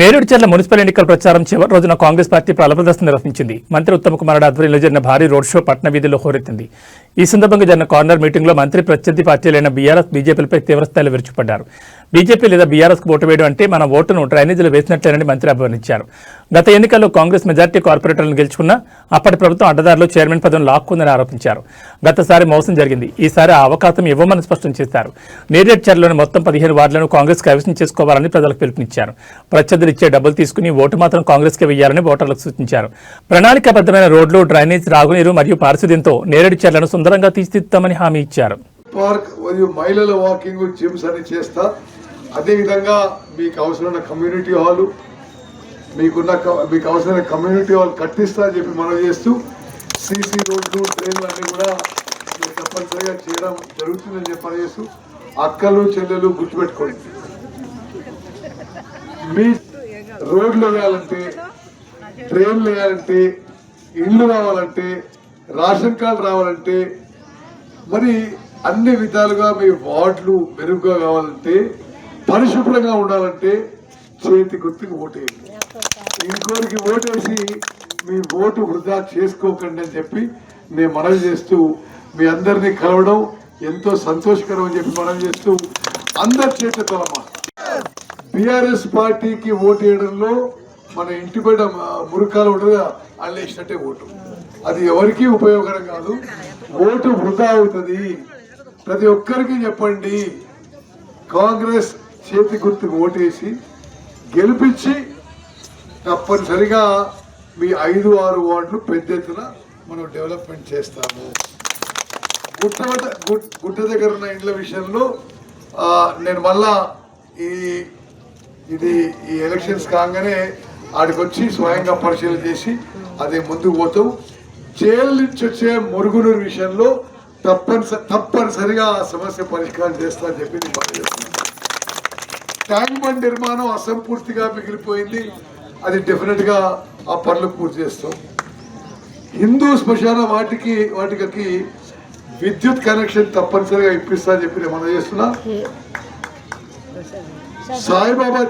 Nereducharla municipal ఎన్నికల ప్రచారం చివరి రోజున కాంగ్రెస్ పార్టీ ప్రదర్శన నిర్వహించింది. మంత్రి ఉత్తమ్ కుమార్ ఆధ్వర్యంలో జరిగిన భారీ రోడ్ షో పట్న వీధిలో హోరెత్తింది. ఈ సందర్భంగా జరిగిన కార్నర్ మీటింగ్లో మంత్రి ప్రత్యర్థి పార్టీలైన బీఆర్ఎస్ బీజేపీలపై తీవ్రస్థాయిలో విరుచుపడ్డారు బీజేపీ లేదా బీఆర్ఎస్కు ఓటు వేయడం అంటే మన ఓటును డ్రైనేజీలో వేసినట్లేనని మంత్రి అభివర్ణించారు. గత ఎన్నికల్లో కాంగ్రెస్ మెజార్టీ కార్పొరేటర్లను గెలుచుకున్న అప్పటి ప్రభుత్వం అడ్డదారిలో చైర్మన్ పదవిని లాక్కుందని ఆరోపించారు. గతసారి మోసం జరిగింది. ఈసారి ఆ అవకాశం ఇవ్వమని స్పష్టం చేశారు. నేరేడ్చర్లోని మొత్తం పదిహేను వార్డులను కాంగ్రెస్ కైవసం చేసుకోవాలని ప్రజలకు పిలుపునిచ్చారు. ప్రత్యర్థులు ఇచ్చే డబ్బులు తీసుకుని ఓటు మాత్రం కాంగ్రెస్కే వెయ్యాలని ఓటర్లకు సూచించారు. ప్రణాళికాబద్ధమైన రోడ్లు డ్రైనేజ్ రాగునీరు మరియు పారిశుద్ధ్యంతో నేరేడుచర్లను సుందరంగా తీర్చిదిద్దామని హామీ ఇచ్చారు. పార్క్ మరియు మహిళల వాకింగ్ జిమ్స్ అని చేస్తా. అదేవిధంగా మీకు అవసరమైన కమ్యూనిటీ హాలు మీకున్న మీకు అవసరమైన కమ్యూనిటీ హాల్ కట్టిస్తా అని చెప్పి మనం చేస్తూ సీసీ రోడ్లు ట్రైన్లు అన్నీ కూడా మీరు తప్పనిసరిగా చేయడం జరుగుతుందని చెప్పి మనం చేస్తూ అక్కలు చెల్లెలు గుర్తుపెట్టుకోండి. మీ రోడ్లు వేయాలంటే ట్రైన్లు వేయాలంటే ఇండ్లు రావాలంటే రేషన్ కార్డు రావాలంటే మరి అన్ని విధాలుగా మీ వార్డులు మెరుగుగా కావాలంటే పరిశుభ్రంగా ఉండాలంటే చేతి గుర్తుకు ఓటేయండి. ఇంకోరికి ఓటేసి మీ ఓటు వృధా చేసుకోకండి అని చెప్పి నేను మనవి చేస్తూ మీ అందరినీ కలవడం ఎంతో సంతోషకరం అని చెప్పి మనవి చేస్తూ అందరి చేతులమ్మా బీఆర్ఎస్ పార్టీకి ఓటు వేయడంలో మన ఇంటి బయట మురుకాలు ఉండగా అల్లేసినట్టే ఓటు. అది ఎవరికీ ఉపయోగకరం కాదు. ఓటు వృధా అవుతుంది. ప్రతి ఒక్కరికి చెప్పండి. కాంగ్రెస్ చేతి గుర్తుకు ఓటేసి గెలిపించి తప్పనిసరిగా మీ ఐదు ఆరు వార్డులు పెద్ద ఎత్తున మనం డెవలప్మెంట్ చేస్తాము. గుట్ట గుట్ట దగ్గర ఉన్న ఇండ్ల విషయంలో నేను మళ్ళా ఈ ఇది ఈ ఎలక్షన్స్ కాగానే ఆడికి వచ్చి స్వయంగా పరిశీలన చేసి అదే ముందుకు పోతాం. జైలు నుంచి వచ్చే మురుగునూరు విషయంలో తప్పనిసరి తప్పనిసరిగా ఆ సమస్య పరిష్కారం చేస్తా అని చెప్పి. ట్యాంక్ బండ్ నిర్మాణం అసంపూర్తిగా మిగిలిపోయింది. అది డెఫినెట్గా ఆ పనులు పూర్తి చేస్తాం. హిందూ శ్మశాన వాటికి వాటికి విద్యుత్ కనెక్షన్ తప్పనిసరిగా ఇప్పిస్తా అని చెప్పి మనం చేస్తున్నా. సాయిబాబా